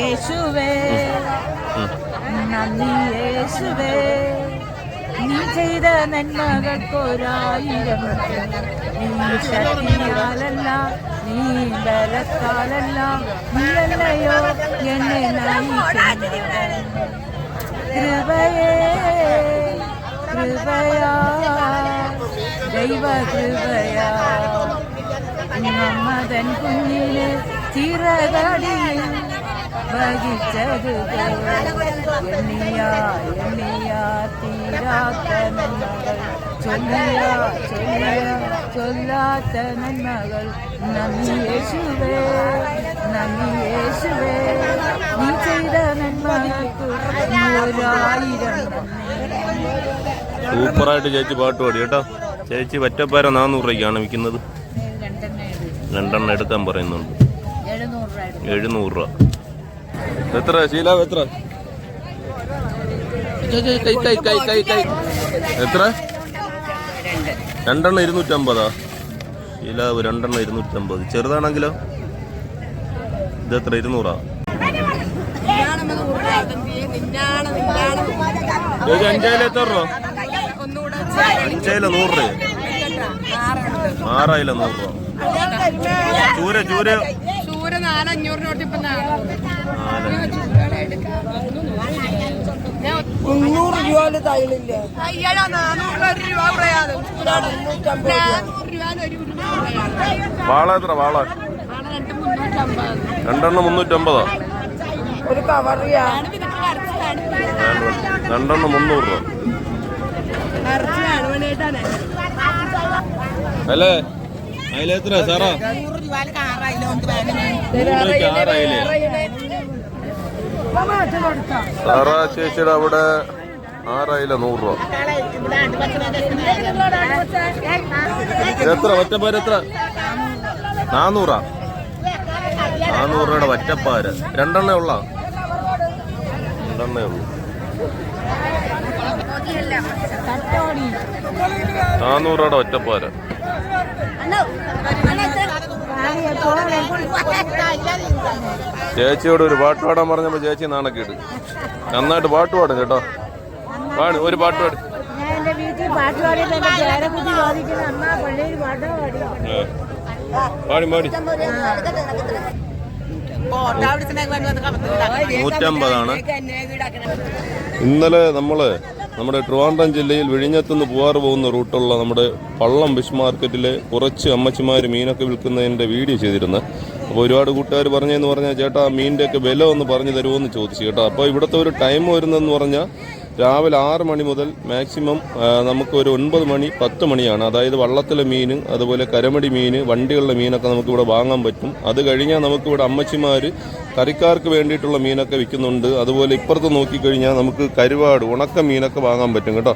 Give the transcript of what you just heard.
യേശുവേ. നന്ദി യേശുവേ. നീ ചെയ്ത നന്മകൾക്കൊരായിരം നീ ശക്തിയാലല്ല നീ ബലത്താലല്ല നീയല്ലയോ എന്നെ നയിക്കുന്നത്? കൃപയേ കൃപയാ ദൈവ കൃപയാ നമ്മതൻ കുഞ്ഞിന് ചിറകടിയിൽ വഹിച്ചത് എണ്ണിയ എണ്ണിയ തീരാത്ത നന്മകൾ ചൊല്ലിയ ചൊല്ലിയ ചൊല്ലാത്ത നന്മകൾ നന്ദി യേശുവേ നന്ദി യേശുവേ നീ ചെയ്ത നന്മകൾക്ക് ഒരായിരം സൂപ്പറായിട്ട് ചേച്ചി പാട്ട് പാടി കേട്ടോ. ചേച്ചി വറ്റപ്പാര നാനൂറ് രൂപയ്ക്കാണ് വിൽക്കുന്നത്. രണ്ടെണ്ണം എടുക്കാൻ പറയുന്നുണ്ട്. എഴുന്നൂറ് രൂപ. എത്ര? ശീല എത്ര? കൈ കൈ കൈ കൈ കൈ എത്ര? രണ്ടെണ്ണം ഇരുന്നൂറ്റമ്പതാ? ശീലാവ് രണ്ടെണ്ണം ഇരുന്നൂറ്റമ്പത്. ചെറുതാണെങ്കിലോ? ഇത് എത്ര ഇരുന്നൂറാ? ചേച്ചി അഞ്ചായാലും എത്ര രൂപ അഞ്ചായാലും നൂറ് രൂപ ആറായില്ല നൂറ് രൂപ. ചൂര ചൂര. ചൂര നാലഞ്ഞൂറിന് കൊടുത്ത് ഇപ്പൊ മുന്നൂറ് രൂപ തൈലില്ല അയ്യടാ നാനൂറ് ഒരു രൂപ ഒരു വാള എത്ര? വാള. രണ്ടെണ്ണം മുന്നൂറ്റമ്പതാ? ഒരു കവറിയാ. രണ്ടെണ്ണം മുന്നൂറ് രൂപ അല്ലേ? അതിലെത്ര സാറാ? സാറാ ചേച്ചിയുടെ അവിടെ ആറായില്ല നൂറ് രൂപ. എത്ര ഒറ്റപ്പാര് എത്ര? നാനൂറാ നാനൂറ് രൂപയുടെ ഒറ്റപ്പാര്. രണ്ടെണ്ണേ ഉള്ള? രണ്ടെണ്ണേ ഉള്ളൂ. നാനൂറ് രൂപയുടെ ഒറ്റപ്പാര. ചേച്ചിയോട് ഒരു പാട്ട് പാടാൻ പറഞ്ഞപ്പോ ചേച്ചി നാണക്കേട്ട് നന്നായിട്ട് പാട്ട് പാടും കേട്ടോ പാട് ഒരു പാട്ട് പാടി. പാടി പാടി. നൂറ്റമ്പതാണ്. ഇന്നലെ നമ്മൾ നമ്മുടെ ട്രിവാൻഡ്രം ജില്ലയിൽ വിഴിഞ്ഞത്തുനിന്ന് പൂവാറ് പോകുന്ന റൂട്ടുള്ള നമ്മുടെ പള്ളം ഫിഷ് മാർക്കറ്റിലെ കുറച്ച് അമ്മച്ചിമാർ മീനൊക്കെ വിൽക്കുന്നതിന്റെ വീഡിയോ ചെയ്തിരുന്നു. അപ്പോൾ ഒരുപാട് കൂട്ടുകാർ പറഞ്ഞതെന്ന് പറഞ്ഞാൽ ചേട്ടാ മീനിന്റെയൊക്കെ വില ഒന്ന് പറഞ്ഞു തരുമോ എന്ന് ചോദിച്ചു കേട്ടോ. അപ്പോൾ ഇവിടുത്തെ ഒരു ടൈം വരുന്നതെന്ന് പറഞ്ഞാൽ രാവിലെ ആറ് മണി മുതൽ മാക്സിമം നമുക്ക് ഒരു ഒൻപത് മണി പത്ത് മണിയാണ്. അതായത് വള്ളത്തിലെ മീൻ അതുപോലെ കരമടി മീൻ വണ്ടികളിലെ മീനൊക്കെ നമുക്കിവിടെ വാങ്ങാൻ പറ്റും. അത് കഴിഞ്ഞാൽ നമുക്കിവിടെ അമ്മച്ചിമാർ കറിക്കാർക്ക് വേണ്ടിയിട്ടുള്ള മീനൊക്കെ വിൽക്കുന്നുണ്ട്. അതുപോലെ ഇപ്പുറത്ത് നോക്കിക്കഴിഞ്ഞാൽ നമുക്ക് കരുവാട് ഉണക്ക മീനൊക്കെ വാങ്ങാൻ പറ്റും കേട്ടോ.